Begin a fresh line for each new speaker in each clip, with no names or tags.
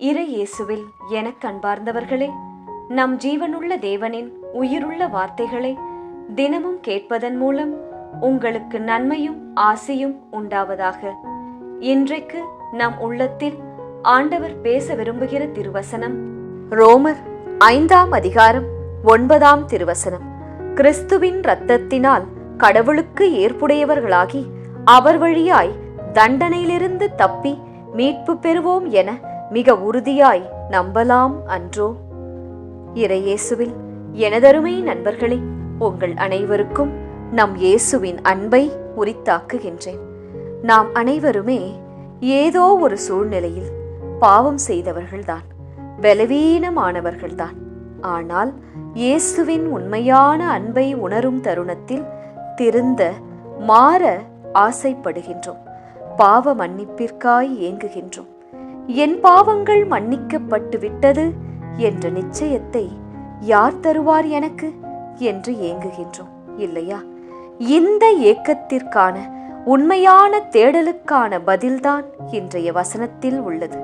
இறை இயேசுவில் எனக் கண்பார்ந்தவர்களே நம் ஜீவனுள்ள தேவனின் உயிருள்ள வார்த்தைகளை தினமும் கேட்பதன் மூலம் உங்களுக்கு நன்மையும் ஆசையும் உண்டாவதாக. இன்றைக்கு நம் உள்ளத்தில் ஆண்டவர் பேச விரும்புகிற திருவசனம் ரோமர் ஐந்தாம் அதிகாரம் ஒன்பதாம் திருவசனம். கிறிஸ்துவின் இரத்தத்தினால் கடவுளுக்கு ஏற்புடையவர்களாகி அவர் வழியாய் தண்டனையிலிருந்து தப்பி மீட்பு பெறுவோம் என மிக உறுதியாய் நம்பலாம் அன்றோ. இறையேசுவில் எனதருமை நண்பர்களே உங்கள் அனைவருக்கும் நம் இயேசுவின் அன்பை உரித்தாக்குகின்றேன். நாம் அனைவருமே ஏதோ ஒரு சூழ்நிலையில் பாவம் செய்தவர்கள்தான் பலவீனமானவர்கள்தான். ஆனால் இயேசுவின் உண்மையான அன்பை உணரும் தருணத்தில் திருந்த மாற ஆசைப்படுகின்றோம் பாவ மன்னிப்பிற்காய் ஏங்குகின்றோம். என் பாவங்கள் மன்னிக்கப்பட்டு விட்டது என்ற நிச்சயத்தை யார் தருவார் எனக்கு என்று ஏங்குகின்றோம் இல்லையா? இந்த ஏக்கத்திற்கான உண்மையான தேடலுக்கான பதில்தான் இன்றைய வசனத்தில் உள்ளது.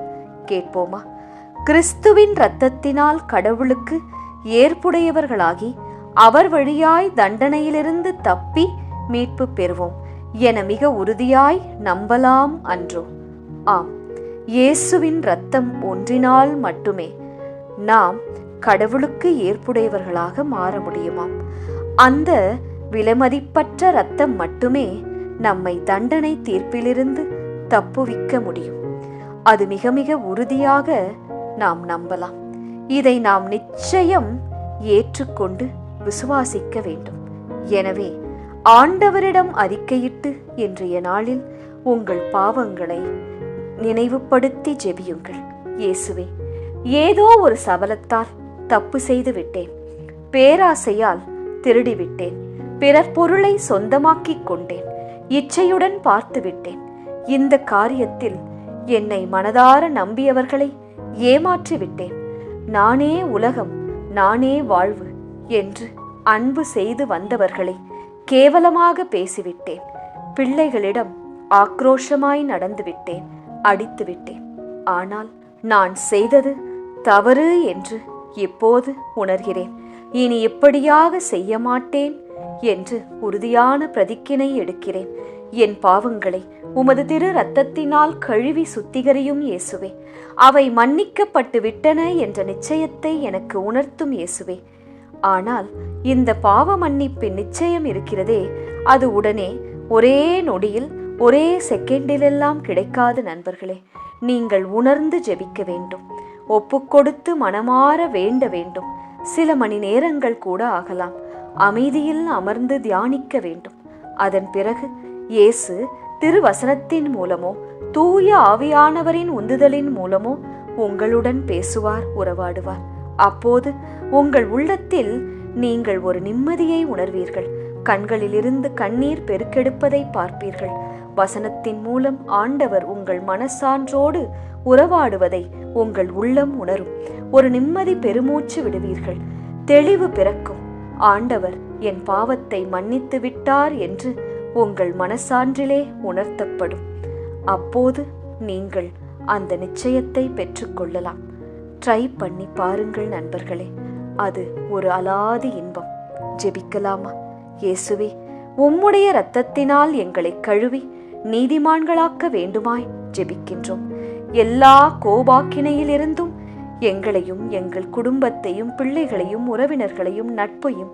கேட்போமா? கிறிஸ்துவின் இரத்தத்தினால் கடவுளுக்கு ஏற்புடையவர்களாகி அவர் வழியாய் தண்டனையிலிருந்து தப்பி மீட்பு பெறுவோம் என மிக உறுதியாய் நம்பலாம் அன்றோ ஆம். இயேசுவின் இரத்தம் ஒன்றினால் மட்டுமே நாம் கடவுளுக்கு ஏற்புடையவர்களாக மாற முடியுமாம் அந்த விலைமதிப்பற்ற இரத்தம் மட்டுமே நம்மை தண்டனை தீர்ப்பிலிருந்து தப்புவிக்க முடியும். அது மிக மிக உறுதியாக நாம் நம்பலாம். இதை நாம் நிச்சயம் ஏற்றுக்கொண்டு விசுவாசிக்க வேண்டும். எனவே ஆண்டவரிடம் அறிக்கையிட்டு இன்றைய நாளில் உங்கள் பாவங்களை நினைவுபடுத்தி ஜெபியுங்கள். இயேசுவே ஏதோ ஒரு சபலத்தால் தப்பு செய்து விட்டேன் பேராசையால் திருடிவிட்டேன். பிறர் பொருளை சொந்தமாக்கிக் கொண்டேன். இச்சையுடன் பார்த்து விட்டேன் இந்த காரியத்தில் என்னை மனதார நம்பியவர்களை ஏமாற்றி விட்டேன் நானே உலகம் நானே வாழ்வு என்று அன்பு செய்து வந்தவர்களை கேவலமாக பேசிவிட்டேன். பிள்ளைகளிடம் ஆக்ரோஷமாய் நடந்து விட்டேன் அடித்து விட்டேன் ஆனால் நான் செய்தது தவறு என்று இப்போது உணர்கிறேன். இனி எப்படியாக செய்ய மாட்டேன் என்று உறுதியான பிரதிக்கினை எடுக்கிறேன். என் பாவங்களை உமது திரு ரத்தத்தினால் கழுவி சுத்திகரியும் இயேசுவே. அவை மன்னிக்கப்பட்டு விட்டன என்ற நிச்சயத்தை எனக்கு உணர்த்தும் இயேசுவே. ஆனால் இந்த பாவ மன்னிப்பின் நிச்சயம் இருக்கிறதே அது உடனே ஒரே நொடியில் ஒரே செகண்டிலெல்லாம் கிடைக்காது நண்பர்களே நீங்கள் உணர்ந்து ஜெபிக்க வேண்டும். ஒப்புக்கொடுத்து மனமாற வேண்ட வேண்டும். சில மணி நேரங்கள் கூட ஆகலாம். அமைதியில் அமர்ந்து தியானிக்க வேண்டும். அதன் பிறகு இயேசு திருவசனத்தின் மூலமோ தூய ஆவியானவரின் உந்துதலின் மூலமோ உங்களுடன் பேசுவார் உறவாடுவார். அப்போது உங்கள் உள்ளத்தில் நீங்கள் ஒரு நிம்மதியை உணர்வீர்கள். கண்களிலிருந்து கண்ணீர் பெருக்கெடுப்பதை பார்ப்பீர்கள். வசனத்தின் மூலம் ஆண்டவர் உங்கள் மனசான்றோடு உறவாடுவதை உங்கள் உள்ளம் உணரும். ஒரு நிம்மதி பெருமூச்சு விடுவீர்கள். தெளிவு பிறக்கும். ஆண்டவர் என் பாவத்தை மன்னித்து விட்டார் என்று உங்கள் மனசான்றிலே உணர்த்தப்படும். அப்போது நீங்கள் அந்த நிச்சயத்தை பெற்றுக்கொள்ளலாம் ட்ரை பண்ணி பாருங்கள் நண்பர்களே. அது ஒரு அலாதி இன்பம். ஜெபிக்கலாமா? இயேசுவே உம்முடைய இரத்தத்தினால் எங்களை கழுவி நீதிமான்களாக்க வேண்டுமாய் ஜெபிக்கின்றோம். எல்லா கோபாக்கினையிலிருந்தும் எங்களையும் எங்கள் குடும்பத்தையும் பிள்ளைகளையும் உறவினர்களையும் நட்பையும்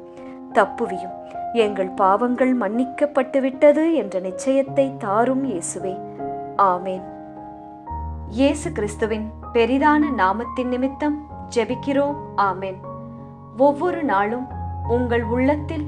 தப்புவியும். எங்கள் பாவங்கள் மன்னிக்கப்பட்டு விட்டது என்ற நிச்சயத்தை தாரும் இயேசுவே. ஆமேன். இயேசு கிறிஸ்துவின் பெரிதான நாமத்தின் நிமித்தம் ஜெபிக்கிறோம். ஆமேன். ஒவ்வொரு நாளும் உங்கள் உள்ளத்தில்